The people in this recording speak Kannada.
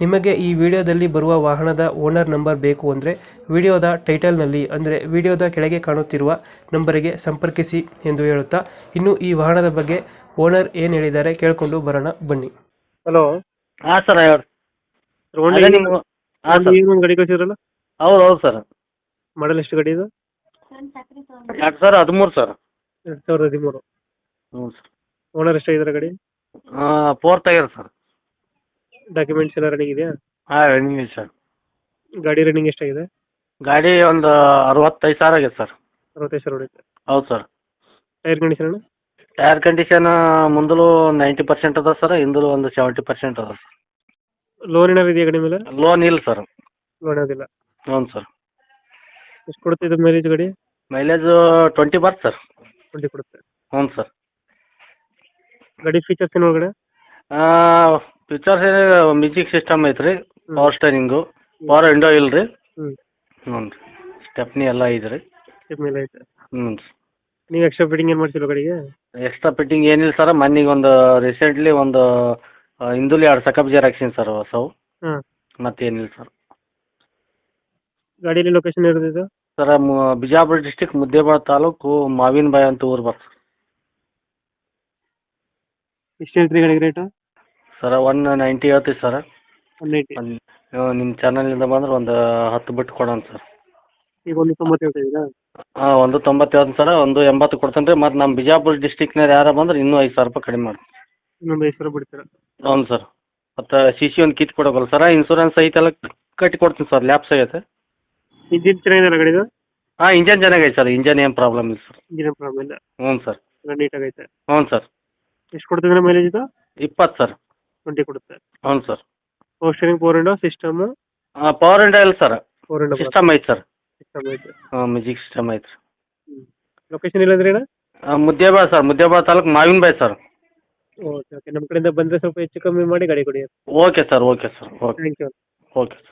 ನಿಮಗೆ ಈ ವಿಡಿಯೋದಲ್ಲಿ ಬರುವ ವಾಹನದ ಓನರ್ ನಂಬರ್ ಬೇಕು ಅಂದರೆ ವಿಡಿಯೋದ ಟೈಟಲ್ನಲ್ಲಿ ಅಂದರೆ ವಿಡಿಯೋದ ಕೆಳಗೆ ಕಾಣುತ್ತಿರುವ ನಂಬರಿಗೆ ಸಂಪರ್ಕಿಸಿ ಎಂದು ಹೇಳುತ್ತಾ ಇನ್ನು ಈ ವಾಹನದ ಬಗ್ಗೆ ಓನರ್ ಏನು ಹೇಳಿದ್ದಾರೆ ಕೇಳಿಕೊಂಡು ಬರೋಣ ಬನ್ನಿ. ಹಲೋ ಹಾಂ ಸರ್ ಹೇಳಿ. ಅದೇ ನೀವು ಹಾಂ ಸರ್. ಒಂದು ಗಾಡಿ ಕಳಿಸಿದ್ರಲ್ಲ? ಹೌದು ಹೌದು ಸರ್. ಮಾಡಲ್ ಎಷ್ಟು ಗಾಡಿ ಇದು? ಎರಡು ಸಾವಿರ ಹದಿಮೂರು ಸರ್. ಎರಡು ಸಾವಿರದ ಹದಿಮೂರು. ಹ್ಞೂ ಸರ್. ಓನರ್ ಎಷ್ಟಾಗಿದ್ದಾರೆ ಗಾಡಿ? ಫೋರ್ತ್ ಆಗ್ಯದ ಸರ್. ಡಾಕ್ಯುಮೆಂಟ್ಸ್ ಎಲ್ಲ ರನ್ನಿಂಗ್ ಇದೆಯಾ? ಹಾಂ ರನ್ನಿಂಗ್ ಸರ್ ಗಾಡಿ ರನ್ನಿಂಗ್ ಎಷ್ಟಾಗಿದೆ? ಗಾಡಿ ಒಂದು ಅರವತ್ತೈದು ಸಾವಿರ ಆಗಿದೆ ಸರ್ ಅರವತ್ತೈದು ಸಾವಿರ ಹೊಡೆಯುತ್ತೆ ಹೌದು sir tyre condition tyre condition ಮುಂದಲು ninety percent ಅದ ಸರ್ ಹಿಂದಲು ಒಂದು ಸೆವೆಂಟಿ ಪರ್ಸೆಂಟ್ ಅದ ಸರ್ ಲೋನ್ ಏನಾದ್ರು ಇದೆಯಾ ಗಾಡಿ ಮೇಲೆ? ಲೋನ್ ಇಲ್ಲ ಸರ್ ಲೋನ್ ಯಾವುದಿಲ್ಲ ಹ್ಞೂ ಸರ್ ಎಷ್ಟು ಕೊಡುತ್ತೆ ಇದು ಮೈಲೇಜ್ ಗಾಡಿ? ಮೈಲೇಜ್ ಟ್ವೆಂಟಿ ಬರ್ತ್ ಸರ್ ಟ್ವೆಂಟಿ ಕೊಡುತ್ತೆ. ಹ್ಞೂ ಸರ್ ಗಾಡಿ ಫೀಚರ್ಸ್ ಏನು ಒಳಗಡೆ? ಫೀಚರ್ಸ್ ಮ್ಯೂಸಿಕ್ ಸಿಸ್ಟಮ್ ಐತ್ರಿ ಪವರ್ ಸ್ಟೇರಿಂಗು ಪವರ್ ವಿಂಡೋ ಇಲ್ಲ ರೀ ಹ್ಞೂ ಹ್ಞೂ ರೀ ಸ್ಟೆಪ್ನಿ ಎಲ್ಲ ಐತೆ ರೀ ಮೇಲೆ ಐತೆ. ಹ್ಞೂ ರೀ. ನೀವು ಎಕ್ಸ್ಟ್ರಾ ಫಿಟ್ಟಿಂಗ್ ಏನು ಮಾಡ್ಸಿಲ್ಲ ಕಡೆಗೆ ಎಕ್ಸ್ಟ್ರಾ ಫಿಟ್ಟಿಂಗ್ ಏನಿಲ್ಲ ಸರ್ ಮನೆಗೆ ಒಂದು ರೀಸೆಂಟ್ಲಿ ಒಂದು ಆ, ಹಿಂದುಲಿ ಎರಡು ಸಕಪ್ ಜೇರ್ ಹಾಕ್ಸೀನಿ ಸರ್ ಹೊಸವು. ಹಾಂ. ಮತ್ತೇನಿಲ್ಲ ಸರ್ ಗಾಡಿಯಲ್ಲಿ ಲೊಕೇಶನ್ ಇರೋದು ಸರ್ ಮು- ಬಿಜಾಪುರ ಡಿಸ್ಟಿಕ್ ಮುದ್ದೇಬಾಳ ತಾಲೂಕು ಮಾವಿನ ಬಾಯಿ ಅಂತ ಊರು ಬರ್ತದೆ. ಎಷ್ಟು ಹೇಳ್ತೀರಿ ಗಾಡಿಗೆ ರೇಟು ಸರ್ ಒನ್ ನೈಂಟಿ ಹೇಳ್ತೀವಿ ಸರ್. ಒನ್ ಏಯ್ಟಿ ನಿಮ್ಮ ಚಾನಲಿಂದ ಬಂದ್ರೆ ಒಂದು ಹತ್ತು ಬಿಟ್ಟು ಕೊಡೋಣ ಸರ್. ಈಗ ಒಂದು ತೊಂಬತ್ತು ಹೇಳ್ತಾ ಇದ್ದೀರಾ? ಹಾಂ ಒಂದು ತೊಂಬತ್ತು ಹೇಳ್ತೀನಿ ಸರ್ ಒಂದು ಎಂಬತ್ತು ಕೊಡ್ತೇನೆ ರೀ. ಮತ್ತು ನಮ್ಮ ಬಿಜಾಪುರ ಡಿಸ್ಟಿಕ್ನಾಗ ಯಾರು ಬಂದ್ರೆ ಇನ್ನೂ ಐದು ಸಾವಿರ ರೂಪಾಯಿ ಕಡಿಮೆ ಮಾಡ್ತೀನಿ. ಇನ್ನೊಂದು ಐದು ಸಾವಿರ ಬಿಡ್ತೀರಾ? ಹೌದು ಸರ್. ಮತ್ತು ಸಿ ಸಿ ಒಂದು ಕಿತ್ ಕೊಡಬಲ್ಲ ಸರ್ ಇನ್ಸೂರೆನ್ಸ್ ಐತೆಲ್ಲ ಕಟ್ಟಿ ಕೊಡ್ತೀನಿ ಸರ್ ಲ್ಯಾಪ್ಸ್ ಆಗೈತೆ. ಇಂಜಿನ್ ಚೆನ್ನಾಗಿದೆ ಗಾಡಿದು? ಹಾಂ ಇಂಜನ್ ಚೆನ್ನಾಗೈತೆ ಸರ್ ಇಂಜನ್ ಏನು ಪ್ರಾಬ್ಲಮ್ ಇಲ್ಲ ಸರ್. ಇಂಜಿನ್ ಪ್ರಾಬ್ಲಮ್ ಇಲ್ಲ. ಹ್ಞೂ ಸರ್. ಎಲ್ಲ ನೀಟಾಗೈತೆ ಹ್ಞೂ ಸರ್. ಎಷ್ಟು ಕೊಡ್ತಿದ್ರೆ ಮೈಲೇಜ್ ಇದು? ಇಪ್ಪತ್ತು ಸರ್. ಟ್ವೆಂಟಿ ಕೊಡುತ್ತೆ. ಹ್ಞೂ ಸರ್ ಪೋಸ್ಟರಿಂಗ್ ಫೋರ್ ಇಂಡೋ ಸಿಸ್ಟಮ್ ಪವರ್ ಇಂಡ ಇಲ್ಲ ಸರ್ ಫೋರ್ ಇಂಡೋ ಸಿಸ್ಟಮ್ ಐತೆ ಸರ್ ಸಿಸ್ಟಮ್ ಐತೆ. ಹಾಂ ಮ್ಯೂಸಿಕ್ ಸಿಸ್ಟಮ್ ಐತೆ ಲೊಕೇಶನ್ ಇಲ್ಲಂದ್ರೆ ಅಣ್ಣ ಮುದ್ದೇಬಾಳ ಸರ್ ಮುದ್ದೇಬಾಳ ತಾಲೂಕು ಮಾವಿನ ಬಾಯಿ ಸರ್ ಓಕೆ ಓಕೆ ನಮ್ಮ ಕಡೆಯಿಂದ ಬಂದರೆ ಸ್ವಲ್ಪ ಹೆಚ್ಚು ಕಮ್ಮಿ ಮಾಡಿ ಗಾಡಿ ಕೊಡಿ. Okay sir okay sir okay thank you okay sir